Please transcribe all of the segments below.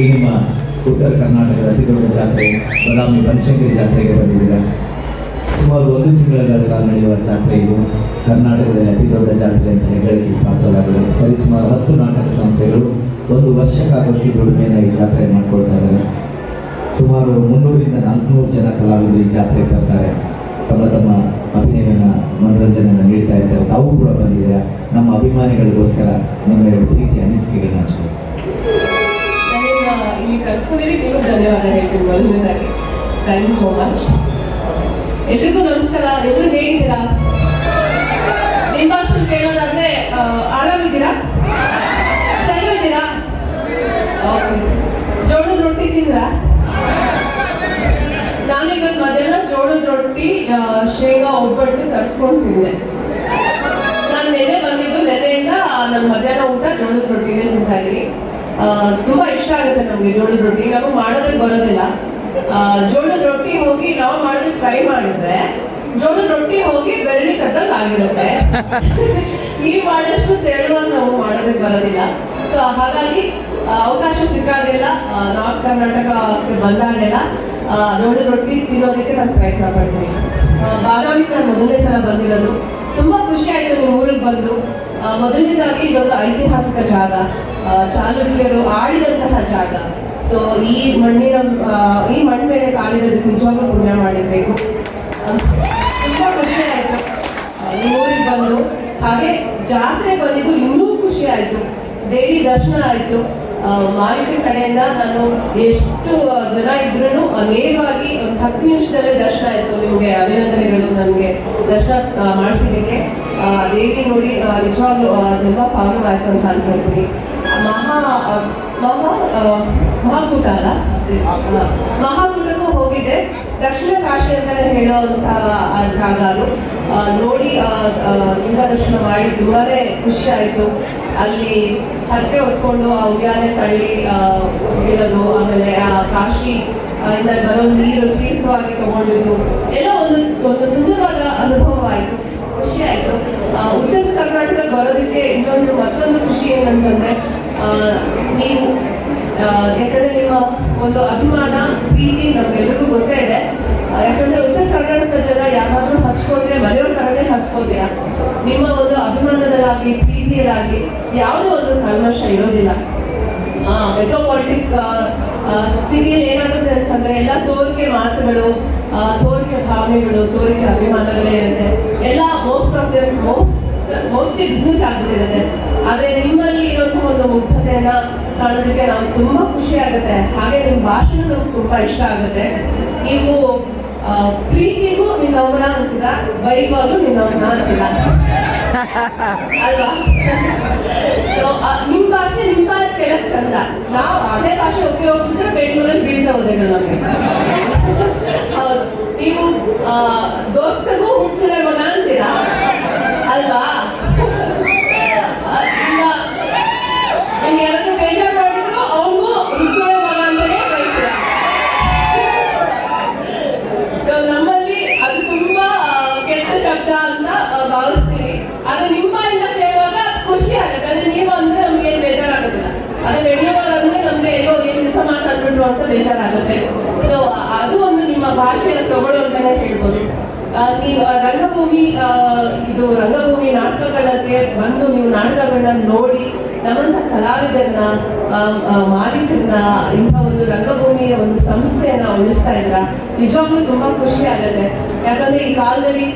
ಈ ನಿಮ್ಮ ಉತ್ತರ ಕರ್ನಾಟಕದ ಅತಿ ಜಾತ್ರೆ, ಬದಾಮಿ ಬನಶಂಕರಿ ಜಾತ್ರೆಗೆ ಬಂದಿದ್ದೀರಾ? ಸುಮಾರು ಒಂದು ತಿಂಗಳ ಕಾಲ ನಡೆಯುವ ಜಾತ್ರೆ ಇದು. ಕರ್ನಾಟಕದಲ್ಲಿ ಅತಿ ದೊಡ್ಡ ಜಾತ್ರೆ ಅಂತ ಹೇಳಲಿಕ್ಕೆ ಪಾತ್ರವಾಗಿದೆ. ಸರಿಸುಮಾರು ಹತ್ತು ನಾಟಕ ಸಂಸ್ಥೆಗಳು ಒಂದು ವರ್ಷಕ್ಕಾಗುವಷ್ಟು ದುಡಿಮೆಯನ್ನು ಈ ಜಾತ್ರೆ ಮಾಡ್ಕೊಳ್ತಾ ಇದ್ದಾರೆ. ಸುಮಾರು ಮುನ್ನೂರಿಂದ ನಾಲ್ಕುನೂರು ಜನ ಕಲಾವಿದರು ಈ ಜಾತ್ರೆಗೆ ಬರ್ತಾರೆ. ತಮ್ಮ ತಮ್ಮ ಅಭಿನಯವನ್ನು, ಮನೋರಂಜನೆಯನ್ನು ನೀಡ್ತಾ ಇದ್ದಾರೆ. ತಾವು ಕೂಡ ಬಂದಿದ್ದೀರಾ? ನಮ್ಮ ಅಭಿಮಾನಿಗಳಿಗೋಸ್ಕರ ನಿಮ್ಮ ಪ್ರೀತಿ, ಅನಿಸಿಕೆಗಳನ್ನ ಹಂಚ್ಕೊಳ್ಳಿ. ಇಲ್ಲಿ ಕರ್ಸ್ಕೊಂಡಿದ್ದಕ್ಕೆ ನೀವು ಧನ್ಯವಾದ ಹೇಳ್ತೀನಿ ಮೊದಲನೇದಾಗಿ. ಥ್ಯಾಂಕ್ ಯು ಸೋ ಮಚ್ ಎಲ್ರಿಗೂ ನಮಸ್ಕಾರ. ಎಲ್ಲರೂ ಹೇಗಿದ್ದೀರಾ? ನಿಮ್ಮ ಭಾಷೆಯಲ್ಲಿ ಕೇಳೋದಾದ್ರೆ ಆರಾಮಿದ್ದೀರಾ? ಓಕೆ ಜೋಳದ ರೊಟ್ಟಿ ತಿಂದ್ರಾ? ನಾನೀಗ ಮಧ್ಯಾಹ್ನ ಜೋಳದ ರೊಟ್ಟಿ ಶೇಂಗಾ ಒಬ್ಬಟ್ಟು ಕರ್ಸ್ಕೊಂಡು ತಿಂದೆ. ನಾನು ನೆನೆ ಬಂದಿದ್ದು ನೆನೆಯಿಂದ ನನ್ನ ಮಧ್ಯಾಹ್ನ ಊಟ ಜೋಳದ ರೊಟ್ಟಿನೇ ತಿಂತಾ ಇದೀನಿ ಆ, ತುಂಬಾ ಇಷ್ಟ ಆಗುತ್ತೆ ನಮ್ಗೆ ಜೋಳದ ರೊಟ್ಟಿ. ನಾವು ಮಾಡೋದಕ್ಕೆ ಬರೋದಿಲ್ಲ. ಜೋಳದ ರೊಟ್ಟಿ ಹೋಗಿ ನಾವು ಮಾಡೋದಕ್ಕೆ ಟ್ರೈ ಮಾಡಿದ್ರೆ ಜೋಳದ ರೊಟ್ಟಿ ಹೋಗಿ ಬೆರಳಿ ಕಟ್ಟಲ್ ಆಗಿರುತ್ತೆ. ಈ ಮಾಡಷ್ಟು ತೆಳುವಾಗಿ ನಾವು ಮಾಡೋದಕ್ಕೆ ಬರೋದಿಲ್ಲ. ಸೊ ಹಾಗಾಗಿ ಅವಕಾಶ ಸಿಕ್ಕಾಗೆಲ್ಲ ನಾರ್ತ್ ಕರ್ನಾಟಕಕ್ಕೆ ಬಂದಾಗೆಲ್ಲ ಜೋಳದ ರೊಟ್ಟಿ ತಿನ್ನೋದಕ್ಕೆ ನಾನು ಪ್ರಯತ್ನ ಪಡ್ತೀನಿ. ಆ, ಬಾದಾಮಿಗೆ ನಾನು ಮೊದಲನೇ ಸಲ ಬಂದಿರೋದು. ತುಂಬಾ ಖುಷಿ ಆಯ್ತು ನಿಮ್ಮ ಊರಿಗೆ ಬಂದು. ಮೊದಲನೇದಾಗಿ ಇದೊಂದು ಐತಿಹಾಸಿಕ ಜಾಗ. ಚಾಲುಕ್ಯರು ಆಳಿದಂತಹ ಜಾಗ. ಸೊ ಈ ಮಣ್ಣಿನ ಈ ಮಣ್ಣು ಮೇಲೆ ಕಾಲಿಡೋದಕ್ಕೆ ನಿಜವಾಗ್ಲೂ ಪುಣ್ಯ ಮಾಡಿರ್ಬೇಕು. ತುಂಬಾ ಖುಷಿ ಆಯ್ತು. ಊರಿಗೆ ಬಂದು. ಹಾಗೆ ಜಾತ್ರೆ ಬಂದಿದ್ದು ಇನ್ನೂ ಖುಷಿ ಆಯ್ತು. ದೇವಿ ದರ್ಶನ ಆಯ್ತು. ಮಾಲೀಕರ ಕಡೆಯಿಂದ ನಾನು ಎಷ್ಟು ಜನ ಇದ್ರೂ ನೇರವಾಗಿ ಒಂದು ಹತ್ತು ನಿಮಿಷದಲ್ಲೇ ದರ್ಶನ ಆಯ್ತು ನಿಮಗೆ, ಅಭಿನಂದನೆಗಳು ನನಗೆ ದರ್ಶನ ಮಾಡಿಸಿದ್ದಕ್ಕೆ. ದೇವಿ ನೋಡಿ ನಿಜವಾಗ್ಲೂ ಜನ್ಮ ಪಾವನವಾಯಿತು ಅಂತ ಅನ್ಕೊಳ್ತೀನಿ. ಮಹಾ ಮಹಾ ಮಹಾಕೂಟ ಅಲ್ಲ? ಮಹಾಕೂಟಕ್ಕೂ ಹೋಗಿದ್ದೆ. ದಕ್ಷಿಣ ಕಾಶಿ ಅಂತಾನೆ ಹೇಳುವಂತಹ ಜಾಗ ಅದು. ನೋಡಿ ಲಿಂಗ ದರ್ಶನ ಮಾಡಿ ತುಂಬಾನೇ ಖುಷಿ ಆಯ್ತು. ಅಲ್ಲಿ ಹರಕೆ ಹೊತ್ಕೊಂಡು ಆ ಉಯ್ಯಾಲೆ ತಳ್ಳಿ ಇಡೋದು ಆಮೇಲೆ ಆ ಕಾಶಿ ಇಂದ ಬರೋ ನೀರು ತೀರ್ಥವಾಗಿ ತಗೊಂಡಿದ್ದು. ಎಲ್ಲ ಒಂದು ಒಂದು ಸುಂದರವಾದ ಅನುಭವ ಆಯಿತು ಖುಷಿ ಆಯ್ತು. ಉತ್ತರ ಕರ್ನಾಟಕ ಬರೋದಕ್ಕೆ ಇನ್ನೊಂದು ಮತ್ತೊಂದು ಖುಷಿ ಏನಂತಂದ್ರೆ ನೀವು ಯಾಕಂದ್ರೆ ನಿಮ್ಮ ಒಂದು ಅಭಿಮಾನ, ಪ್ರೀತಿ ನಮ್ಗೆಲ್ರಿಗೂ ಗೊತ್ತೇ ಇದೆ. ಯಾಕಂದ್ರೆ ಉತ್ತರ ಕರ್ನಾಟಕದ ಜನ ಯಾರಾದ್ರೂ ಹಚ್ಕೊಂಡ್ರೆ, ಮನೆಯವ್ರ ಕರನೇ ಹಚ್ಕೋತೀರಾ? ನಿಮ್ಮ ಒಂದು ಅಭಿಮಾನದಲ್ಲಾಗ್ಲಿ, ಪ್ರೀತಿಯಲ್ಲಾಗ್ಲಿ, ಯಾವುದೇ ಒಂದು ಕಲ್ಮಶ ಇರೋದಿಲ್ಲ. ಮೆಟ್ರೋಪಾಲಿಟಿಕ್ ಸಿಟಿಯಲ್ಲಿ ಏನಾಗುತ್ತೆ ಅಂತಂದ್ರೆ ಎಲ್ಲ ತೋರಿಕೆ ಮಾತುಗಳು ತೋರಿಕೆ ಭಾವನೆಗಳು, ತೋರಿಕೆ ಅಭಿಮಾನಗಳೇ ಇರುತ್ತೆ. ಎಲ್ಲ most of the most mostly business ಆಗ್ಬಿಟ್ಟಿರುತ್ತೆ ಆದ್ರೆ ನಿಮ್ಮಲ್ಲಿ ಇರೋ ಒಂದು ಮುಗ್ಧತೆಯನ್ನ ಕಾಣೋದಕ್ಕೆ ನಾವು ತುಂಬಾ ಖುಷಿ ಆಗುತ್ತೆ. ಹಾಗೆ ನಿಮ್ಮ ಭಾಷಣ ನಮ್ಗೆ ತುಂಬಾ ಇಷ್ಟ ಆಗುತ್ತೆ. ನೀವು ಪ್ರೀತಿಗೂ ನಿನ್ನವನ ಬೈಗಾಗೂ ಬೈವಾಗೂ ನಿನ್ನವನ ಅಂತಿಲ್ಲ ಅಲ್ವಾ? ಸೊ ನಿಮ್ ಭಾಷೆ ನಿಮ್ಮ ಕೇಳಕ್ ಚಂದ. ನಾವು ಅದೇ ಭಾಷೆ ಉಪಯೋಗಿಸಿದ್ರೆ ಬೆಂಗಳೂರಲ್ಲಿ ಬೀಳ್ತಾ ಹೋದೆ ನಮಗೆ ಹೌದು. ನೀವು ದೋಸ್ತಗೂ ಮಗ ಅಂತೀರಾ? ಅಲ್ವಾ? ಬೇಜಾರಾಗೋದಿಲ್ಲ ಅದೇ ಬೆಂಗಳೂರು ಅಂದ್ರೆ ನಮ್ಗೆ ಅಯ್ಯೋ ಏನಿಂತ ಮಾತಾಡ್ಬಿಟ್ರು ಅಂತ ಬೇಜಾರಾಗುತ್ತೆ. ಸೊ ಅದು ಒಂದು ನಿಮ್ಮ ಭಾಷೆಯ ಸೊಗಡು ಅಂತಾನೆ ಹೇಳ್ಬೋದು. ನೀವು ರಂಗಭೂಮಿ ಇದು ರಂಗಭೂಮಿ ನಾಟಕಗಳಿಗೆ ಬಂದು ನೀವು ನಾಟಕಗಳನ್ನ ನೋಡಿ ನಮ್ಮಂತ ಕಲಾವಿದರನ್ನ ಮಾಲೀಕರನ್ನ, ಇಂಥ ಒಂದು ರಂಗಭೂಮಿಯ ಒಂದು ಸಂಸ್ಥೆಯನ್ನ ಉಳಿಸ್ತಾ ಇದ್ರ ನಿಜವಾಗ್ಲೂ ತುಂಬಾ ಖುಷಿ ಆಗುತ್ತೆ. ಯಾಕಂದ್ರೆ ಈ ಕಾಲದಲ್ಲಿ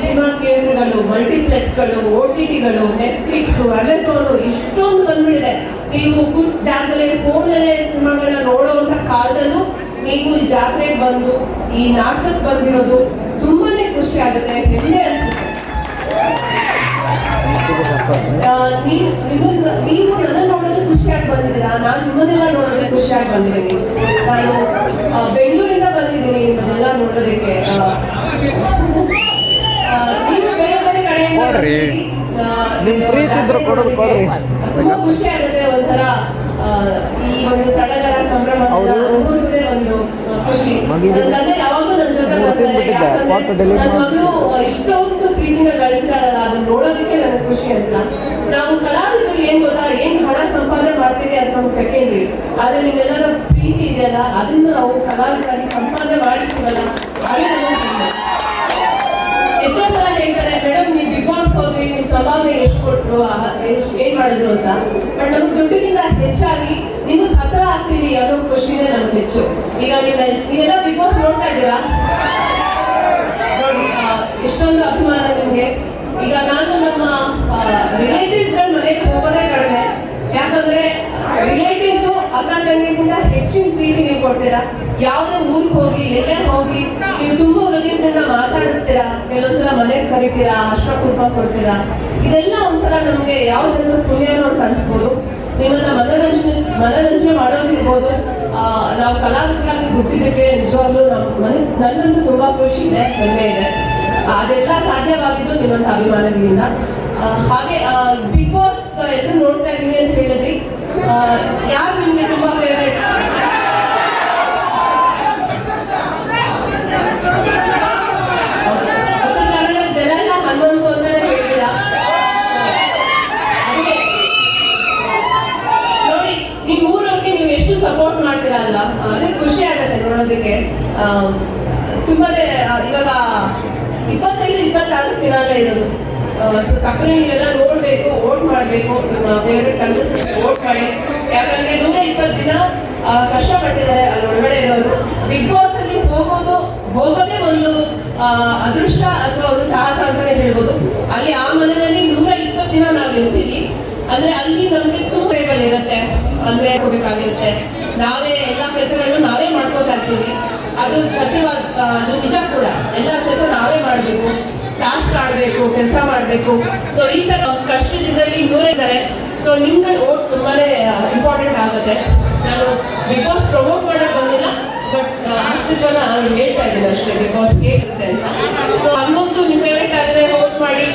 ಸಿನಿಮಾ ಥಿಯೇಟರ್ಗಳು, ಮಲ್ಟಿಪ್ಲೆಕ್ಸ್ಗಳು, ಓ ಟಿ ಟಿಗಳು ನೆಟ್ಫ್ಲಿಕ್ಸ್ ಅಮೆಝಾನ್ ಇಷ್ಟೊಂದು ಬಂದ್ಬಿಟ್ಟಿದೆ. ನೀವು ಕೂತ್ ಜಾಗದಲ್ಲಿ ಫೋನಲ್ಲೇ ಸಿನಿಮಾಗಳನ್ನ ನೋಡುವಂತ ಕಾಲದಲ್ಲೂ ನೀವು ಈ ಜಾತ್ರೆಗೆ ಬಂದು, ಈ ನಾಟಕಕ್ಕೆ ಬಂದಿರೋದು ತುಂಬಾನೇ ಖುಷಿ ಆಗುತ್ತೆ, ಹೆಮ್ಮೆ ಅನ್ಸುತ್ತೆ. ನೀವು, ನಿಮ್ಮನ್ನ ನನ್ನ ನೋಡೋದು ಖುಷಿಯಾಗಿ ಬಂದಿದ್ದೀರಾ? ನಾನು ಖುಷಿಯಾಗಿ ಬಂದಿದ್ದೀನಿ. ನಾನು ಬೆಂಗಳೂರಿಂದ ಬಂದಿದ್ದೀನಿ ನಿಮ್ಮನ್ನೆಲ್ಲ ನೋಡೋದಕ್ಕೆ. ನೀವು ಬೇರೆ ಬೇರೆ ಕಡೆಯಿಂದ ಖುಷಿ ಆಗುತ್ತೆ ಒಂಥರ ಈ ಒಂದು ಸಡಗರ ಸಂಭ್ರಮ ಹೌದು. ಒಂದು ಖುಷಿ. ತಂದೆ ಯಾವಾಗಲೂ ನನ್ನ ಜೊತೆ ಬರ್ತಾರೆ. ನನ್ನ ಮಗಳು ಇಷ್ಟೊಂದು ಪ್ರೀತಿನ ಗಳಿಸಿದಾಳಲ್ಲ ಅದನ್ನ ನೋಡೋದಕ್ಕೆ ನನಗೆ ಖುಷಿ ಅಂತ. ನಾವು ಕಲಾವಿದರು ಏನ್ ಗೊತ್ತಾ? ಏನ್ ಸಂಪಾದನೆ ಮಾಡ್ತೀವಿ ಅದು ನಮ್ಗೆ ಸೆಕೆಂಡ್ರಿ ಆದ್ರೆ ನಿಮ್ಮೆಲ್ಲರ ಪ್ರೀತಿ ಇದೆಯಲ್ಲ, ಅದನ್ನ ನಾವು ಕಲಾವಿದರಾಗಿ ಸಂಪಾದನೆ ಮಾಡಿರ್ತೀವಲ್ಲ ಎಷ್ಟೋ ಸಲ ಹೇಳ್ತಾರೆ ಮೇಡಮ್ ನೀವು ಬಿಗ್ ಬಾಸ್ ಹೋದ್ರಿ, ನಿಮ್ ಸಂಭಾವನೆ ಎಷ್ಟು ಕೊಟ್ರು? ಏನ್ ಮಾಡಿದ್ರು ಅಂತ? ಬಟ್ ನಮ್ಗೆ ದುಡ್ಡಿಗಿಂತ ಹೆಚ್ಚಾಗಿ ನಿಮಗೆ ಹತ್ರ ಆಗ್ತೀವಿ ಅನ್ನೋ ಖುಷಿನೇ ನಮ್ಗೆ ಹೆಚ್ಚು. ಈಗ ನೀವ್ ನೀವೆಲ್ಲ ಬಿಗ್ ಬಾಸ್ ನೋಡ್ತಾ ಇದೀರಾ ಎಷ್ಟೊಂದು ಅಭಿಮಾನ ನಿಮ್ಗೆ. ಈಗ ನಾನು ನಮ್ಮ ರಿಲೇಟಿವ್ಸ್ ಮನೆಗೆ ಹೋಗೋದೇ ಯಾಕಂದ್ರೆ ರಿಲೇಟಿವ್ಸ್ ಅಕ್ಕ ತಂಗಿಗಿಂತ ಹೆಚ್ಚಿನ ಪ್ರೀತಿ ನೀವು ಕೊಡ್ತೀರಾ? ಯಾವುದೇ ಊರಿಗೆ ಹೋಗ್ಲಿ ಎಲ್ಲೇ ಹೋಗ್ಲಿ, ನೀವು ತುಂಬಾ ಹೃದಯದಿಂದ ಮಾತಾಡಿಸ್ತೀರಾ? ಕೆಲವೊಂದ್ಸಲ ಮನೆಗೆ ಕರಿತೀರಾ? ಅಷ್ಟ ಕುಟುಂಬ ಕೊಡ್ತೀರಾ? ಇದೆಲ್ಲ ಒಂಥರ ನಮ್ಗೆ ಯಾವ ಜನ ಪುಣ್ಯನೋ ಅಂತ ಅನ್ಸ್ಬೋದು. ನಿಮ್ಮನ್ನ ಮನೋರಂಜನೆ ಮನೋರಂಜನೆ ಮಾಡೋದಿರ್ಬೋದು. ನಾವು ಕಲಾವಿದರಾಗಿ ಹುಟ್ಟಿದ್ದಕ್ಕೆ ನಿಜವಾಗ್ಲೂ ನಮ್ಮ ಮನೆ ನನ್ನಂತೂ ತುಂಬಾ ಖುಷಿ ಇದೆ, ಹೆಮ್ಮೆ ಇದೆ. ಅದೆಲ್ಲ ಸಾಧ್ಯವಾಗಿದ್ದು ನಿಮ್ಮಂತ ಅಭಿಮಾನಗಳಿಂದ. ಹಾಗೆ ಬಿಗ್ ಬಾಸ್ ಎಲ್ಲರೂ ನೋಡ್ತಾ ಇದ್ದೀನಿ ಅಂತ ಹೇಳಿದ್ರಿ. ಯಾರು ನಿಮ್ಗೆ ತುಂಬಾ ಫೇವ್ರೇಟ್ ಕನ್ನಡ ಜನ ಎಲ್ಲ ಹನ್ನೊಂದು ಅಂತಾನೆ ಅದಕ್ಕೆ ನೋಡಿ ನಿಮ್ ಊರವ್ರಿಗೆ ನೀವು ಎಷ್ಟು ಸಪೋರ್ಟ್ ಮಾಡ್ತೀರಾ ಅಲ್ಲ ಅದೇ ಖುಷಿ ಆಗುತ್ತೆ ನೋಡೋದಕ್ಕೆ. ತುಂಬಾನೇ ಇವಾಗ ಇಪ್ಪತ್ತೈದು, ಇಪ್ಪತ್ತಾರು ದಿನಾಲೇ ಇರೋದು. ಸೊ ತಪ್ಪನೆ ಫೇವ್ರೆಟ್ ಕಂಟೆಸ್ಟೆಂಟ್ ವೋಟ್ ಮಾಡಿ. ಯಾಕಂದ್ರೆ ನೂರ ಇಪ್ಪತ್ತು ದಿನ ಕಷ್ಟಪಟ್ಟಿದ್ದಾರೆ ಅಲ್ಲಿ ಒಳಗಡೆ ಇರೋರು. ಬಿಗ್ ಬಾಸ್ ಅಲ್ಲಿ ಹೋಗೋದು, ಹೋಗೋದೇ ಒಂದು ಅದೃಷ್ಟ ಅಥವಾ ಒಂದು ಸಾಹಸ ಅಂತಾನೆ ಹೇಳ್ಬೋದು. ಅಲ್ಲಿ ಆ ಮನೆಯಲ್ಲಿ ನೂರ ಇಪ್ಪತ್ತು ದಿನ ನಾವು ಇರ್ತೀವಿ. ಅಂದ್ರೆ ಅಲ್ಲಿ ನಮ್ಗೆ ತುಂಬಾ ಇರುತ್ತೆ. ಅಂದ್ರೆ ಹೋಗ್ಬೇಕಾಗಿರುತ್ತೆ. ನಾವೇ ಎಲ್ಲಾ ಕೆಲಸಗಳನ್ನು ನಾವೇ ಮಾಡ್ಕೋತಾ ಇರ್ತೀವಿ. ಅದು ಸತ್ಯವಾದ ಅದು ನಿಜ ಕೂಡ. ಎಲ್ಲ ಕೆಲಸ ನಾವೇ ಮಾಡಬೇಕು. ಟಾಸ್ಕ್ ಆಡ್ಬೇಕು ಕೆಲಸ ಮಾಡಬೇಕು. ಸೊ ಈ ತರ ಕಷ್ಟದಿಂದರಲ್ಲಿ ನೂರ ಇದ್ದಾರೆ. ಸೊ ನಿಮ್ಗೆ ಓಟ್ ತುಂಬಾನೇ ಇಂಪಾರ್ಟೆಂಟ್ ಆಗುತ್ತೆ. ನಾನು ಬಿಗ್ ಬಾಸ್ ಪ್ರಮೋಟ್ ಮಾಡಕ್ ಬಂದಿಲ್ಲ ಬಟ್ ಅಸ್ತಿತ್ವನ ಹೇಳ್ತಾ ಇದ್ದೀನಿ ಅಷ್ಟೇ ಬಿಗ್ ಬಾಸ್ ಹೇಗಿರುತ್ತೆ ಅಂತ. ಸೊ ಹನ್ನೊಂದು ನಿಮ್ಮ ಫೇವ್ರೇಟ್ ಆಗಿದೆ ಓಟ್ ಮಾಡಿ.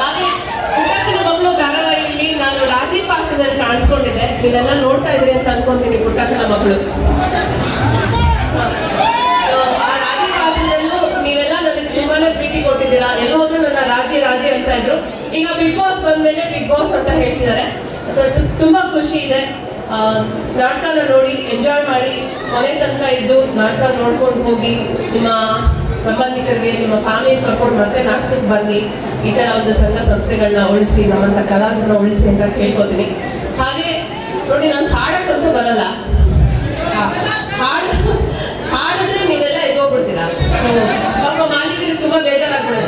ಹಾಗೆ ಮಗಳು ಧಾರಾವಾಹಿಯಲ್ಲಿ ನಾನು ಇದೆಲ್ಲ ನೋಡ್ತಾ ಇದ್ರಿ ಅಂತ ಅನ್ಕೊಂತೀನಿ ಪುಟ್ಟಕ್ಕನ ಮಗಳು ಬಂದ್ಮೇಲೆ ಬಿಗ್ ಬಾಸ್ ಅಂತ ಹೇಳ್ತಿದ್ದಾರೆ. ತುಂಬಾ ಖುಷಿ ಇದೆ. ನಾಟಕನ ನೋಡಿ ಎಂಜಾಯ್ ಮಾಡಿ, ಮನೆ ತನಕ ಇದ್ದು ನಾಟಕ ನೋಡ್ಕೊಂಡು ಹೋಗಿ, ನಿಮ್ಮ ಸಂಬಂಧಿಕರಿಗೆ, ನಿಮ್ಮ ಫ್ಯಾಮಿಲಿ ಕರ್ಕೊಂಡು ಮತ್ತೆ ನಾಟಕಕ್ಕೆ ಬನ್ನಿ. ಈ ಥರ ಒಂದು ಸಂಘ ಸಂಸ್ಥೆಗಳನ್ನ ಉಳಿಸಿ, ನಮ್ಮಂತ ಕಲಾವಿದರನ್ನ ಉಳಿಸಿ ಅಂತ ಕೇಳ್ಕೊತೀನಿ. ಹಾಗೆ ನೋಡಿ, ನಾನು ಹಾಡಕ್ಕಂತೂ ಬರಲ್ಲ. ಹಾಡು, ಹಾಡಿದ್ರೆ ನೀವೆಲ್ಲ ಇದೋಗ್ಬಿಡ್ತೀರಾ ಪಾಪ ಮಾಲೀಕರಿಗೆ ತುಂಬಾ ಬೇಜಾರಾಗ್ಬಿಡುತ್ತೆ.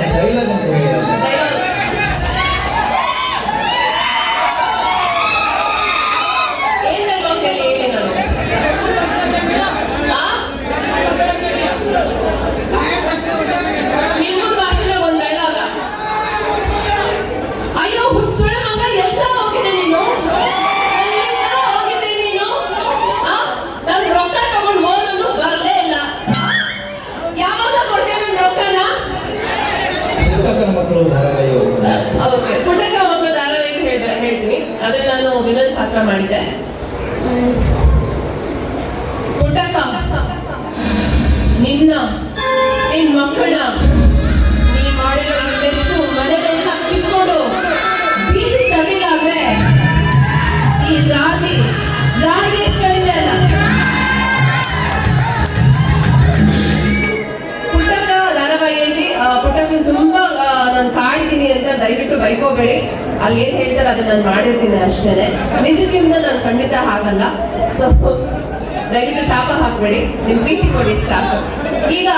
ನಿನ್ನ, ನಿನ್ ಮಕ್ಕಳ, ನೀ ಮಾಡಿರೋ ಬೆಸ್ಸು ಮನೆಯೆಲ್ಲ ಕಿತ್ಕೊಂಡು ಬೀದಿ ತಗಿದಾವೆ ಈ ರಾಜಿ ಅಲ್ಲ. ಪುಟ್ಟಕ್ಕ ಧಾರಾವಾಹಿಯಲ್ಲಿ ಪುಟ್ಟಕ್ಕನ ತುಂಬಾ ನಾನು ಕಾಡಿದ್ದೀನಿ ಅಂತ ದಯವಿಟ್ಟು ಬೈಕೋಬೇಡಿ. ಅಲ್ಲಿ ಏನ್ ಹೇಳ್ತಾರೆ ಅದನ್ನ ನಾನು ಮಾಡಿರ್ತೀನಿ ಅಷ್ಟೇನೆ. ನಿಜ ಜೀವನ ನಾನು ಖಂಡಿತ ಆಗಲ್ಲ ಸೊ ದಯವಿಟ್ಟು ಶಾಪ ಹಾಕ್ಬೇಡಿ. ನಿಮ್ ಪ್ರೀತಿ ಕೊಡಿ, ಸಾಕು. ಈಗ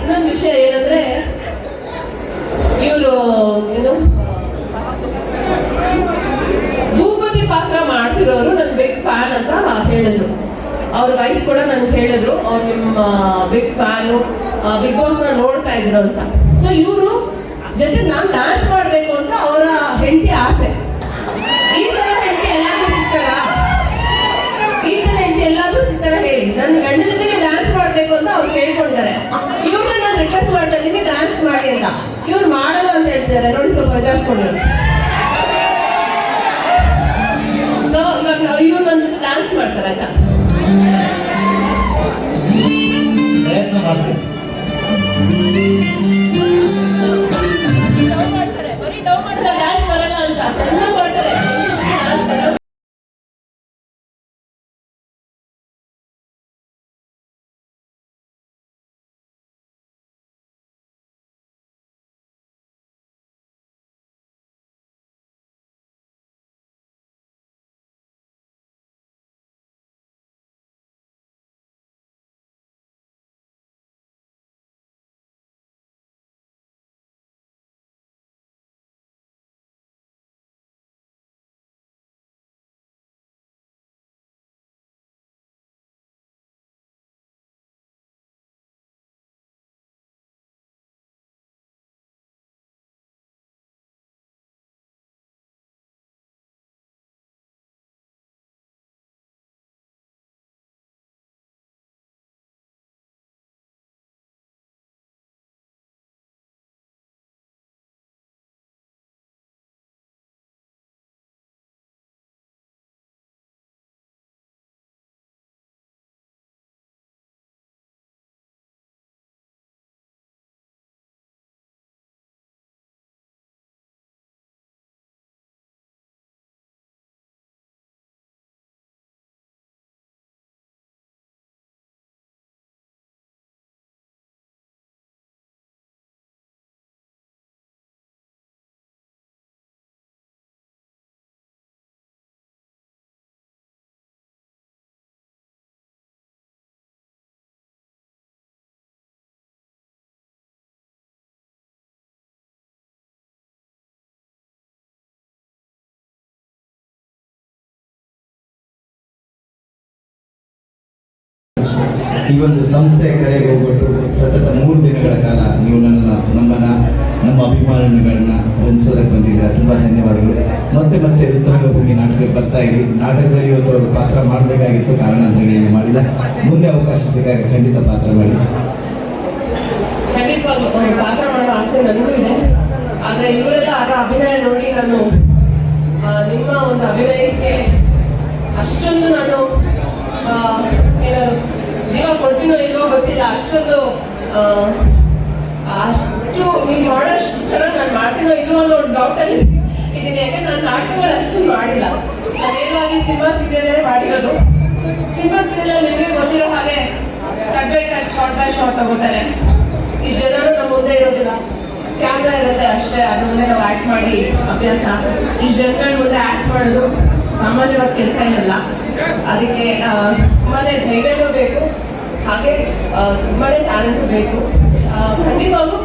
ಇನ್ನೊಂದು ವಿಷಯ ಏನಂದ್ರೆ, ಇವರು ಏನು, ಭೂಪತಿ ಪಾತ್ರ ಮಾಡ್ತಿರೋರು ನನ್ ಬಿಗ್ ಫ್ಯಾನ್ ಅಂತ ಹೇಳಿದ್ರು. ಅವ್ರ ವೈಫ್ ಕೂಡ ನನ್ಗೆ ಹೇಳಿದ್ರು, ಅವ್ರು ನಿಮ್ಮ ಬಿಗ್ ಫ್ಯಾನು ಬಿಗ್ ಬಾಸ್ನ ನೋಡ್ತಾ ಇದ್ರು ಅಂತ. ಸೊ ಇವರು ಜೊತೆ ನಾನ್ ಡ್ಯಾನ್ಸ್ ಮಾಡ್ಬೇಕು ಅಂತ ಅವರ ಹೆಂಡತಿ ಆಸೆ. ಈ ತರ ಹೆಂಡತಿ ಎಲ್ಲಾದ್ರೂ ಸಿಗ್ತಾರ? ಈ ತರ ಹೆಂಡತಿ ಎಲ್ಲಾದ್ರೂ ಸಿಗ್ತಾರ ಹೇಳಿ. ಡ್ಯಾನ್ಸ್ ಮಾಡ್ಬೇಕು ಅಂತ ಅವ್ರು ಕೇಳ್ಕೊಂಡಿದ್ದಾರೆ ಇವ್ರನ್ನ ನಾನು ರಿಕ್ವೆಸ್ಟ್ ಮಾಡ್ತಾ ಇದ್ದೀನಿ ಡ್ಯಾನ್ಸ್ ಮಾಡಿ ಅಂತ. ಇವ್ರು ಮಾಡಲ್ಲ ಅಂತ ಹೇಳ್ತಿದ್ದಾರೆ. ನೋಡಿ ಸ್ವಲ್ಪ ವಿಚಾರಿಸ್ಕೊಂಡು ಸೊ ಇವಾಗ ಇವ್ರು ನನ್ನ ಡ್ಯಾನ್ಸ್ ಮಾಡ್ತಾರೆ, ಆಯ್ತಾ? ಈ ಒಂದು ಸಂಸ್ಥೆ ಕರೆಗೆ ಹೋಗ್ಬಿಟ್ಟು ಸತತ ಮೂರು ದಿನಗಳ ಕಾಲ ನೀವು ನನ್ನ ನಮ್ಮನ್ನ ನಮ್ಮ ಅಭಿಮಾನಿಗಳನ್ನ ಬೆಳೆಸೋದಕ್ಕೆ ಬಂದಿದ್ದೀರಾ? ತುಂಬ ಧನ್ಯವಾದಗಳು. ಮತ್ತೆ ಮತ್ತೆ ಭೂಮಿ ನಾಟಕಕ್ಕೆ ಬರ್ತಾ ಇರಿ. ನಾಟಕದಲ್ಲಿ ಇವತ್ತು ಅವರು ಪಾತ್ರ ಮಾಡಬೇಕಾಗಿತ್ತು. ಕಾರಣಾಂತರಗಳಿಂದ ಮಾಡಿಲ್ಲ. ಮುಂದೆ ಅವಕಾಶ ಸಿಕ್ಕಾಗ ಖಂಡಿತ ಪಾತ್ರ ಮಾಡಿ. ಪಾತ್ರ ಮಾಡೋ ಆಸೆ ನನಗೂ ಇದೆ. ಆದ್ರೆ ಇವರೆಲ್ಲ ಆಗ ಅಭಿನಯ ನೋಡಿ ನಾನು ನಿಮ್ಮ ಒಂದು ಅಭಿನಯಕ್ಕೆ ಅಷ್ಟೊಂದು ನಾನು ಏನು ಜೀವ ಕೊಡ್ತೀನೋ ಇಲ್ವೋ ಗೊತ್ತಿಲ್ಲ. ಅಷ್ಟೊಂದು ಅಷ್ಟು ನೀನ್ ಮಾಡೋಷ್ಟು ಚೆನ್ನಾಗಿ ನಾನು ಮಾಡ್ತೀನೋ ಇಲ್ವೋ ಅನ್ನೋ ಅಲ್ಲಿ ಇದೀನಿ ಯಾಕಂದ್ರೆ ನಾನು ನಾಟಕಗಳು ಅಷ್ಟು ಮಾಡಿಲ್ಲ. ನಾನು ನೇರವಾಗಿ ಸಿನಿಮಾ ಸೀರಿಯಲ್ ಮಾಡಿರೋದು. ಸಿನಿಮಾ ಸೀರಿಯಲ್ ನಿಮಗೆ ಗೊತ್ತಿರೋ ಹಾಗೆ cut by cut short by short ತಗೋತಾರೆ. ಇಷ್ಟು ಜನರು ನಮ್ಮ ಮುಂದೆ ಇರೋದಿಲ್ಲ. ಕ್ಯಾಮ್ರಾ ಇರುತ್ತೆ ಅಷ್ಟೇ ಅದ್ರ ಮುಂದೆ ನಾವು ಆಕ್ಟ್ ಮಾಡಿ ಅಭ್ಯಾಸ. ಇಷ್ಟು ಜನಗಳ ಮುಂದೆ ಆಕ್ಟ್ ಮಾಡೋದು ಸಾಮಾನ್ಯವಾದ ಕೆಲಸ ಏನಲ್ಲ. ಅದಕ್ಕೆ ಆ, ತುಂಬಾನೇ ಧೈರ್ಯನೂ ಬೇಕು. ಹಾಗೆ ತುಂಬಾನೇ ಟ್ಯಾಲೆಂಟ್ ಬೇಕು ಖಂಡಿತವಾಗೂ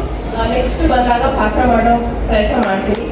ನೆಕ್ಸ್ಟ್ ಬಂದಾಗ ಪಾತ್ರ ಮಾಡೋ ಪ್ರಯತ್ನ ಮಾಡ್ತೀನಿ